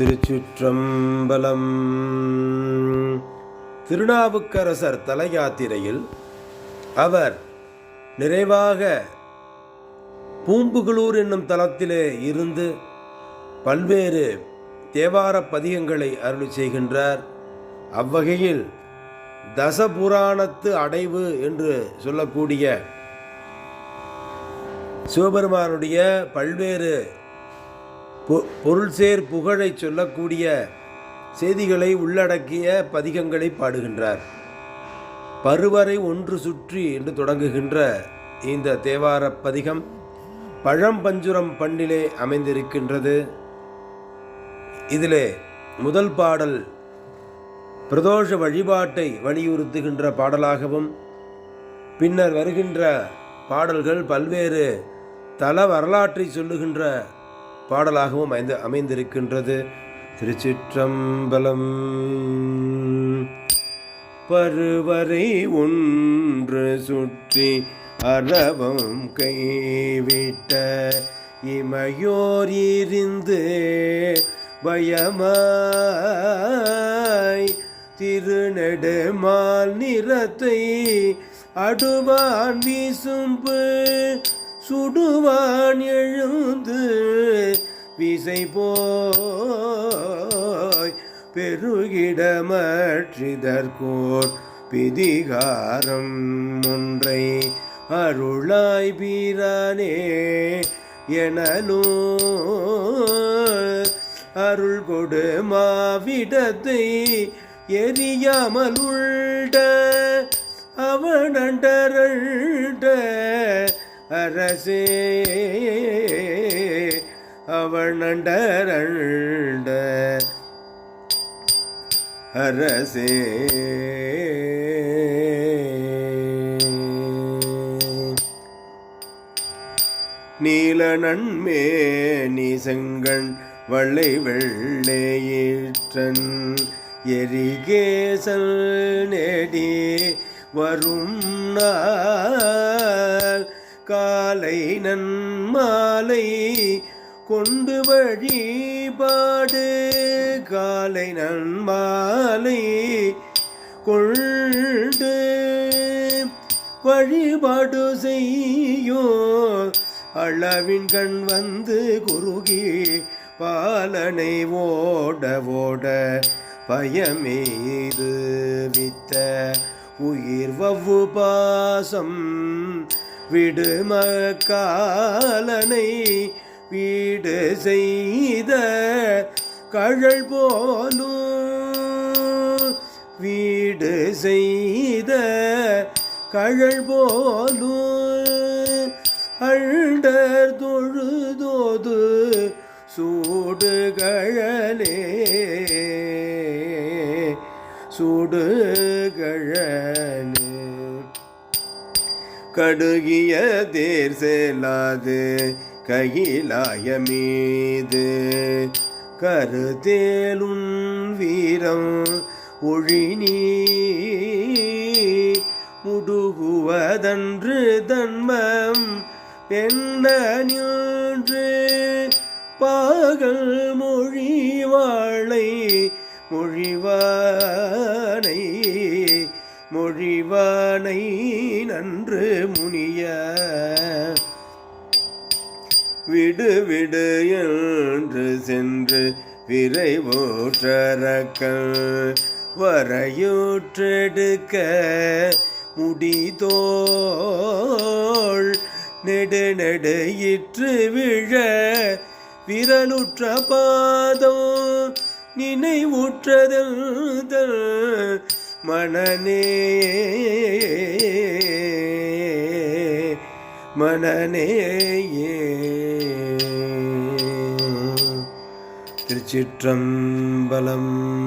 திருச்சிற்றம்பலம். திருநாவுக்கரசர் தல யாத்திரையில் அவர் நிறைவாக பூம்புகளூர் என்னும் தலத்திலே இருந்து பல்வேறு தேவார பதிகங்களை அருள் செய்கின்றார். அவ்வகையில் தசபுராணத்து அடைவு என்று சொல்லக்கூடிய சிவபெருமானுடைய பல்வேறு பொ- புகழை சொல்லக்கூடிய செய்திகளை உள்ளடக்கிய பதிகங்களை பாடுகின்றார். பருவரை ஒன்று சுற்றி என்று தொடங்குகின்ற இந்த தேவார பதிகம் பழம்பஞ்சுரம் பண்ணிலே அமைந்திருக்கின்றது. இதிலே முதல் பாடல் பிரதோஷ வழிபாட்டை வலியுறுத்துகின்ற பாடலாகவும் பின்னர் வருகின்ற பாடல்கள் பல்வேறு தல வரலாற்றை சொல்லுகின்ற பாடலாகவும் அமைந்து அமைந்திருக்கின்றது. திருச்சிற்றம்பலம். பருவரை ஒன்று சுற்றி அரவம் கைவிட்ட இமையோர் இருந்து பயமாய் திருநெடுமால் நிறத்தை அடுவான் வீசும்பு சுடுவான் எழுந்து விசை போய் பெருகிடமற்றிதற்கோர் பிதிகாரம் ஒன்றை அருளாய் பீரானே எனலோ அருள் கொடு மாவிடத்தை எரியாமல் உள்ட அவனண்டரண்ட அரசே. அவனண்டரண்ட அரசே. நீல நன்மே நீசங்கண் வள்ளை வெள்ளையீற்றன் எரிகேசல் நெடி வரும் நாள். காலை நன்மாலை கொண்டு வழிபாடு காலை நன்மாலை கொண்டு வழிபாடு செய்யோ. அளவின் கண் வந்து குறுகி பாலனை ஓட ஓட பயமீது வித்த உயிர் வவ்வு பாசம். விடுமக்காலனை வீடு செய்த கழல் போலும் வீடு செய்த கழல் போலும் அழ்டர் தொழுதோது சூடு கழலே. சூடு கழலே. கடுகிய தேர் செல்லாது. கையிலாயமீது கருதேலுன் வீரம் ஒழினி முடுகுவதன்று தன்மம் என்ன நின்று பாகல் மொழிவாளை மொழிவானை மொழிவானை நன்று முனிய விடு விடு என்று சென்று விரைவோற்றரக்கள் வரையூற்றெடுக்க முடிதோள் நெடு நெடு இற்று விழ விரலுற்ற பாதம். நினைவுற்றதல் மனநே மனநேயே. திருச்சிற்றம்பலம்.